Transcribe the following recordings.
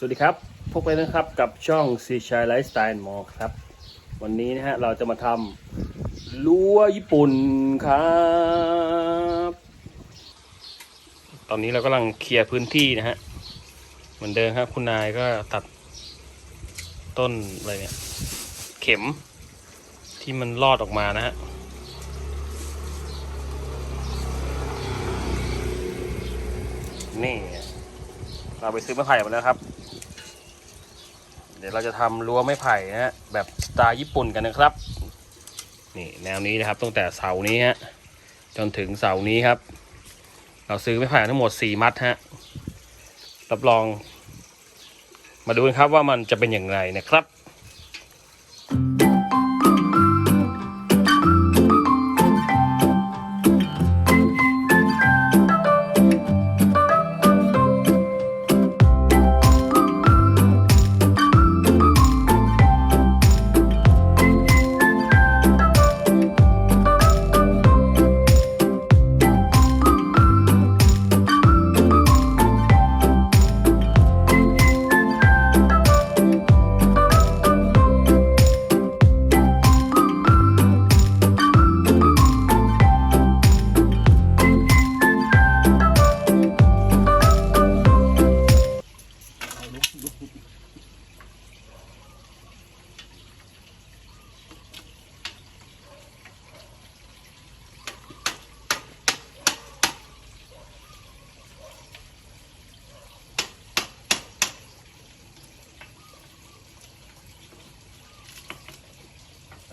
สวัสดีครับ พบกันนะครับกับช่องซีชายไลฟ์สไตล์มอครับ วันนี้นะฮะเราจะมาทำรั้วญี่ปุ่นครับ ตอนนี้เรากำลังเคลียร์พื้นที่นะฮะ เหมือนเดิมครับคุณนายก็ตัดต้นอะไรเนี่ย เข็มที่มันรอดออกมานะฮะนี่เราไปซื้อไม้ไผ่มาแล้วครับ เดี๋ยวเราจะทำรั้วไม้ไผ่นะฮะแบบสไตล์ญี่ปุ่นกันนะครับ นี่แนวนี้นะครับตั้งแต่เสานี้ฮะจนถึงเสานี้ครับ เราซื้อไม้ไผ่ทั้งหมดสี่มัดฮะรับรอง มาดูกันครับว่ามันจะเป็นอย่างไรนะครับ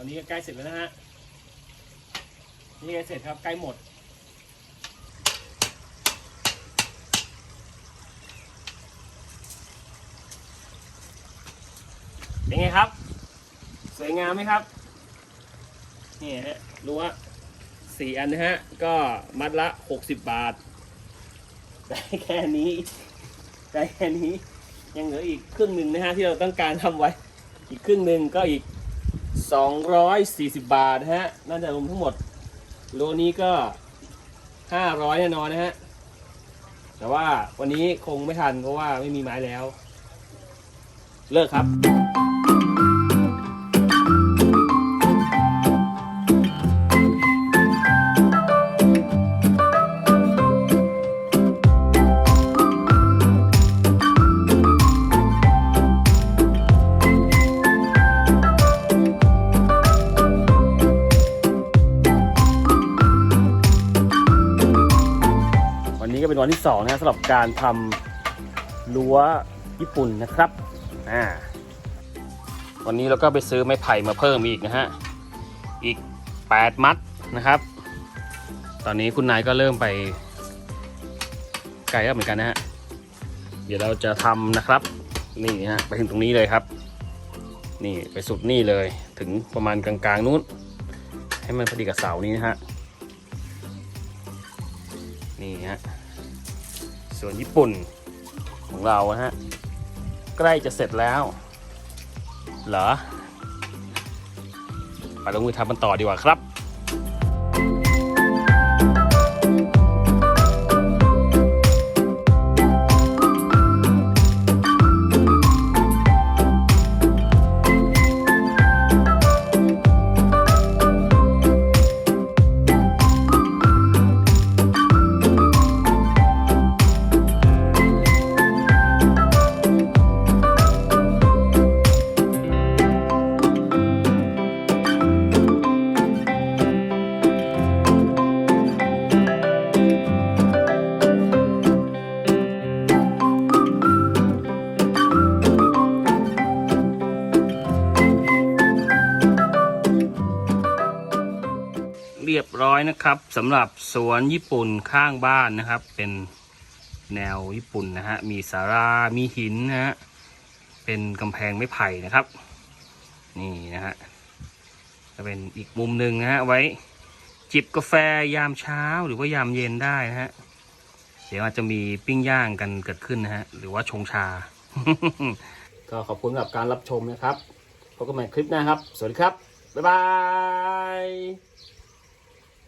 นนี้ก็ใกล้เสร็จแล้วนะฮะ นี่ใกล้เสร็จครับใกล้หมด เป็นไงครับ สวยงามไหมครับ นี่ฮะรู้ว่าสี่อันนะฮะ ก็มัดละหกสิบบาท ได้แค่นี้ ได้แค่นี้ ยังเหลืออีกครึ่งหนึ่งนะฮะที่เราต้องการทำไว้ อีกครึ่งหนึ่งก็อีก 240 บาทนะฮะ น่าจะรวมทั้งหมด โลนี้ก็ 500แน่นอนนะฮะ แต่ว่าวันนี้คงไม่ทันเพราะว่าไม่มีไม้แล้ว เลิกครับ ก็เป็นวันที่สองนะฮะสำหรับการทำรั้วญี่ปุ่นนะครับอ่าวันนี้เราก็ไปซื้อไม้ไผ่มาเพิ่มอีกนะฮะ อีก 8 มัดนะครับ ตอนนี้คุณนายก็เริ่มไปไกลแล้วเหมือนกันนะฮะ เดี๋ยวเราจะทำนะครับ นี่ฮะไปถึงตรงนี้เลยครับ นี่ไปสุดนี่เลยถึงประมาณกลางๆนู้น ให้มันพอดีกับเสานี้นะฮะ นี่ฮะ ส่วนญี่ปุ่นของเราฮะใกล้จะเสร็จแล้ว เหรอ ไปลงมือทำมันต่อดีกว่าครับ ร้อยนะครับสำหรับสวนญี่ปุ่นข้างบ้านนะครับ เป็นแนวญี่ปุ่นนะฮะมีสารามีหินนะฮะเป็นกำแพงไม้ไผ่นะครับ นี่นะฮะจะเป็นอีกมุมหนึ่งนะฮะไว้จิบกาแฟยามเช้าหรือว่ายามเย็นได้นะฮะเดี๋ยวอาจจะมีปิ้งย่างกันเกิดขึ้นนะฮะหรือว่าชงชา ก็ขอบคุณสำหรับการรับชมนะครับพบกันใหม่คลิปหน้าครับ สวัสดีครับ บ๊ายบาย